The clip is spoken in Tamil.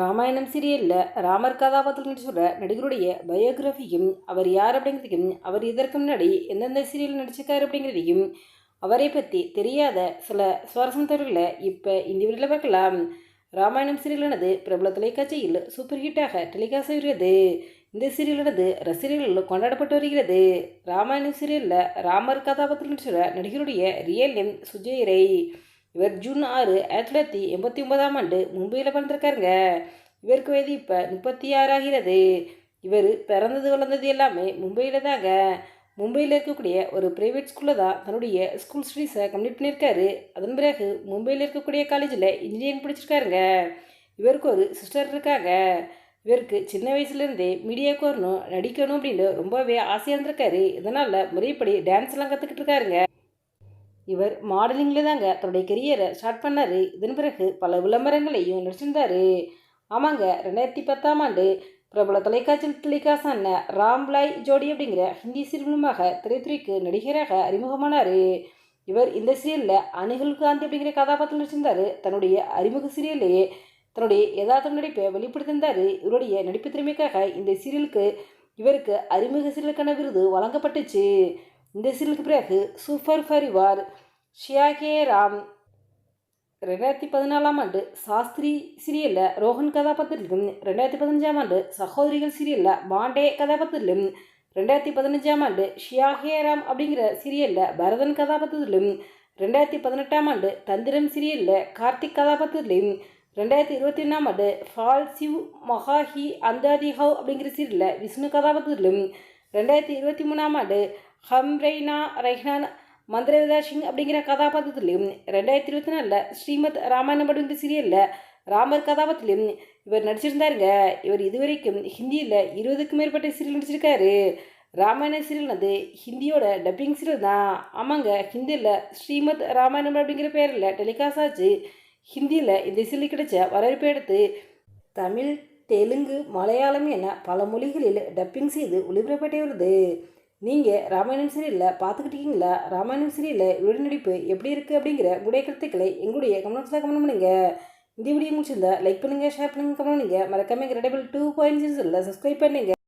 ராமாயணம் சீரியலில் ராமர் கதாபாத்திரம் நடிச்சுற நடிகருடைய பயோகிராஃபியும் அவர் யார் அப்படிங்கிறதையும் அவர் இதற்கு முன்னாடி எந்தெந்த சீரியல் நடிச்சிருக்காரு அப்படிங்கிறதையும் அவரை பற்றி தெரியாத சில சுவாரஸ்யம் தகவல்களை இப்போ இந்த வீடியோவில் பார்க்கலாம். ராமாயணம் சீரியலானது பிரபல தொலைக்காட்சியில் சூப்பர் ஹிட்டாக டெலிகாஸ்ட் ஆகிறது இந்த சீரியலானது ரசிகர்கள் கொண்டாடப்பட்டு வருகிறது. ராமாயணம் சீரியலில் ராமர் கதாபாத்திரம் நடிச்சுற நடிகருடைய ரியல் நேம் சுஜய் ரே. இவர் ஜூன் ஆறு ஆயிரத்தி தொள்ளாயிரத்தி எண்பத்தி ஒன்பதாம் ஆண்டு மும்பையில் பிறந்திருக்காருங்க. இவருக்கு வயது இப்போ முப்பத்தி ஆறு ஆகிறது இவர் பிறந்தது வளர்ந்தது எல்லாமே மும்பையில் தாங்க. மும்பையில் இருக்கக்கூடிய ஒரு ப்ரைவேட் ஸ்கூலில் தான் தன்னுடைய ஸ்கூல் ஸ்டடீஸை கம்ப்ளீட் பண்ணியிருக்காரு. அதன் பிறகு மும்பையில் இருக்கக்கூடிய காலேஜில் இன்ஜினியரிங் படிச்சிருக்காருங்க. இவருக்கு ஒரு சிஸ்டர் இருக்காங்க. இவருக்கு சின்ன வயசுலேருந்தே மீடியாவுக்கு வரணும் நடிக்கணும் அப்படின்னு ரொம்பவே ஆசையாக இருந்திருக்காரு. இதனால் முறைப்படி டான்ஸ்லாம் கற்றுக்கிட்டு இருக்காருங்க. இவர் மாடலிங்கில் தாங்க தன்னுடைய கெரியரை ஸ்டார்ட் பண்ணார். இதன் பிறகு பல விளம்பரங்களையும் நடிச்சிருந்தார் ஆமாங்க ரெண்டாயிரத்தி பத்தாம் ஆண்டு பிரபல தொலைக்காட்சி தொலைக்காசான ராம்லாய் ஜோடி அப்படிங்கிற ஹிந்தி சீரியல் திரைத்துறைக்கு நடிகராக அறிமுகமானார். இவர் இந்த சீரியலில் அனிகுல் காந்தி அப்படிங்கிற கதாபாத்திரம் நடிச்சிருந்தார். தன்னுடைய அறிமுக சீரியல்லையே தன்னுடைய யதார்த்தம் நடிப்பை வெளிப்படுத்தியிருந்தார். இவருடைய நடிப்பு திறமைக்காக இந்த சீரியலுக்கு இவருக்கு அறிமுக சீரியலுக்கான விருது வழங்கப்பட்டுச்சு. இந்த பிறகு சூப்பர் ஃபரிவார் ஷியாகே ராம் ரெண்டாயிரத்தி பதினாலாம் ஆண்டு சாஸ்திரி சீரியலில் ரோஹன் கதாபாத்திரத்திலும் ரெண்டாயிரத்தி பதினஞ்சாம் ஆண்டு சகோதரிகள் சீரியலில் பாண்டே கதாபாத்திரத்திலும் ரெண்டாயிரத்தி பதினஞ்சாம் ஆண்டு ஷியாகே ராம் அப்படிங்கிற சீரியலில் பரதன் கதாபாத்திரத்திலும் ரெண்டாயிரத்தி பதினெட்டாம் ஆண்டு தந்திரம் சீரியலில் கார்த்திக் கதாபாத்திரத்திலையும் ரெண்டாயிரத்தி இருபத்தி ஒன்றாம் ஆண்டு ஃபால் சிவ் மொஹாஹி அந்தாதி ஹவ் அப்படிங்கிற சீரியலில் விஷ்ணு கதாபாத்திரத்திலும் ரெண்டாயிரத்தி இருபத்தி மூணாம் ஆண்டு ஹம்ரெய்னா ரெஹ்னான் மந்திரவிதா சிங் அப்படிங்கிற கதாபாத்திரத்திலையும் ரெண்டாயிரத்தி இருபத்தி நாலில் ஸ்ரீமத் ராமாயணம் அப்படிங்கிற சீரியலில் ராமர் கதாபாத்திரத்திலையும் இவர் நடிச்சிருந்தாருங்க. இவர் இதுவரைக்கும் ஹிந்தியில் இருபதுக்கும் மேற்பட்ட சீரியல் நடிச்சிருக்காரு. ராமாயண சீரியல்னது ஹிந்தியோட டப்பிங் சீரியல் தான் ஆமாங்க ஹிந்தியில் ஸ்ரீமத் ராமாயணம் அப்படிங்கிற பேரில் டெலிகாஸ்ட் ஆச்சு. ஹிந்தியில் இந்த சீரியல் கிடைச்ச வரவேற்பை எடுத்து தமிழ் தெலுங்கு மலையாளம் என பல மொழிகளில் டப்பிங் செய்து ஒளிபரப்பட்டே வருது. நீங்கள் ராமாயணம் சீரியலில் பார்த்துக்கிட்டீங்களா ராமாயணம் சீரியலில் இவருடைய நடிப்பு எப்படி இருக்குது அப்படிங்கிற உங்களுடைய கருத்துக்களை எங்களுடைய கமெண்ட்ஸில் கமெண்ட் பண்ணுங்க. இந்த வீடியோ முடிச்சிருந்தா லைக் பண்ணுங்கள் ஷேர் பண்ணுங்கள் கமெண்ட் பண்ணுங்கள் மறக்காம ரெடபிள் டூ பாயிண்ட் சப்ஸ்கிரைப் பண்ணுங்கள்